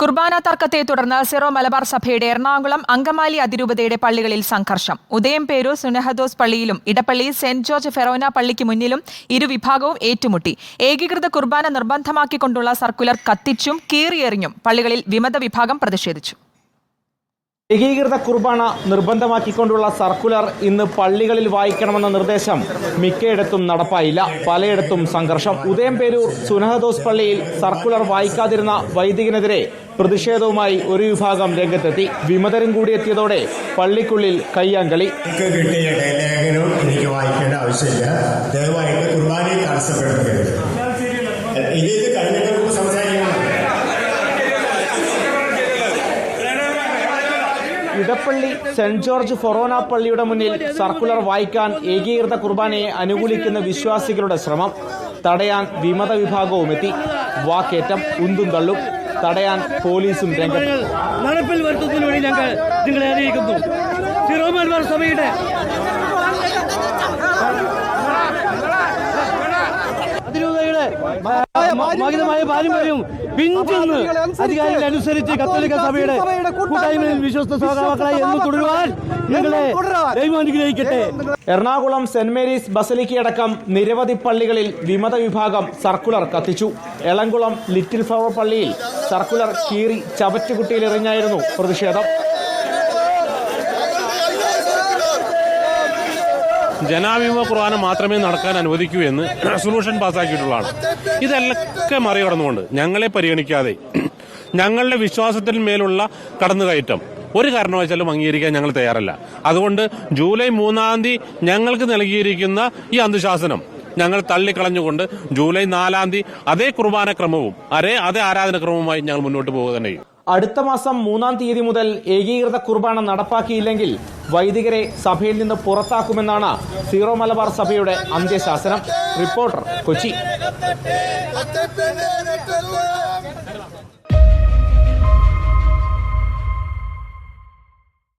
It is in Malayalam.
കുർബാന തർക്കത്തെ തുടർന്ന് സിറോ മലബാർ സഭയുടെ എറണാകുളം അങ്കമാലി അതിരൂപതയുടെ പള്ളികളിൽ സംഘർഷം. ഉദയം പേരൂർ സുനഹദോസ് പള്ളിയിലും ഇടപ്പള്ളി സെന്റ് ജോർജ് ഫെറോന പള്ളിക്ക് മുന്നിലും ഇരുവിഭാഗവും ഏറ്റുമുട്ടി. ഏകീകൃത കുർബാന നിർബന്ധമാക്കിക്കൊണ്ടുള്ള സർക്കുലർ കത്തിച്ചും കീറിയെറിഞ്ഞും പള്ളികളിൽ വിമത വിഭാഗം പ്രതിഷേധിച്ചു. ഏകീകൃത കുർബാന നിർബന്ധമാക്കിക്കൊണ്ടുള്ള സർക്കുലർ ഇന്ന് പള്ളികളിൽ വായിക്കണമെന്ന നിർദ്ദേശം മിക്കയിടത്തും നടപ്പായില്ല. പലയിടത്തും സംഘർഷം. ഉദയംപേരൂർ സുനഹദോസ് പള്ളിയിൽ സർക്കുലർ വായിക്കാതിരുന്ന വൈദികനെതിരെ പ്രതിഷേധവുമായി ഒരു വിഭാഗം രംഗത്തെത്തി. വിമതരും കൂടി എത്തിയതോടെ പള്ളിക്കുള്ളിൽ കയ്യാങ്കളി. എനിക്ക് വായിക്കേണ്ട ആവശ്യമില്ല. ദയവായിട്ട് കുർബാനയിൽ തടസ്സപ്പെടുത്തരുത്. ഇത് ഇടപ്പള്ളി സെന്റ് ജോർജ് ഫൊറോന പള്ളിയുടെ മുന്നിൽ സർക്കുലർ വായിക്കാൻ ഏകീകൃത കുർബാനയെ അനുകൂലിക്കുന്ന വിശ്വാസികളുടെ ശ്രമം. തടയാൻ വിമത വിഭാഗവും എത്തി. വാക്കേറ്റം ഉന്തും തള്ളും. തടയാൻ പോലീസും രംഗത്ത്. നടപ്പിൽ വരുത്തുന്നതിന് വേണ്ടി ഞങ്ങൾ നിങ്ങളെ അറിയിക്കുന്നു. സിറോ മലബാർ സഭയുടെ അതിരൂപതയുടെ മഹിതമായ പാരമ്പര്യവും പിഞ്ചെന്ന് അധികാരികളെ അനുസരിച്ച് കത്തോലിക്ക സഭയുടെ കൂട്ടായ്മയിൽ വിശ്വസ്ത സഹതാക്കളായി എന്ന് തുടരുവാൻ നിങ്ങളെ ദൈവം അനുഗ്രഹിക്കട്ടെ. എറണാകുളം സെന്റ് മേരീസ് ബസലിക്കയടക്കം നിരവധി പള്ളികളിൽ വിമത വിഭാഗം സർക്കുലർ കത്തിച്ചു. എളംകുളം ലിറ്റിൽ ഫ്ലവർ പള്ളിയിൽ സർക്കുലർ കീറി ചവറ്റുകുട്ടിയിലെറിഞ്ഞായിരുന്നു പ്രതിഷേധം. ജനാഭിമുഖ കുർബാന മാത്രമേ നടക്കാൻ അനുവദിക്കൂ എന്ന് റെസൊല്യൂഷൻ പാസ്സാക്കിയിട്ടുള്ളതാണ്. ഇതെല്ലൊക്കെ മറികടന്നുകൊണ്ട് ഞങ്ങളെ പരിഗണിക്കാതെ ഞങ്ങളുടെ വിശ്വാസത്തിന് മേലുള്ള കടന്നുകയറ്റം ഒരു കാരണവശാലും അംഗീകരിക്കാൻ ഞങ്ങൾ തയ്യാറല്ല. അതുകൊണ്ട് ജൂലൈ മൂന്നാം തീയതി ഞങ്ങൾക്ക് നൽകിയിരിക്കുന്ന ഈ അന്ധശാസനം ഞങ്ങൾ തള്ളിക്കളഞ്ഞുകൊണ്ട് ജൂലൈ നാലാം തീയതി അതേ കുർബാന ക്രമവും അതേ അതേ ആരാധനക്രമവുമായി ഞങ്ങൾ മുന്നോട്ട് പോകുക തന്നെ ചെയ്യും. അടുത്ത മാസം മൂന്നാം തീയതി മുതൽ ഏകീകൃത കുർബാന നടപ്പാക്കിയില്ലെങ്കിൽ വൈദികരെ സഭയിൽ നിന്ന് പുറത്താക്കുമെന്നാണ് സീറോ മലബാർ സഭയുടെ അന്ത്യശാസനം. റിപ്പോർട്ടർ കൊച്ചി.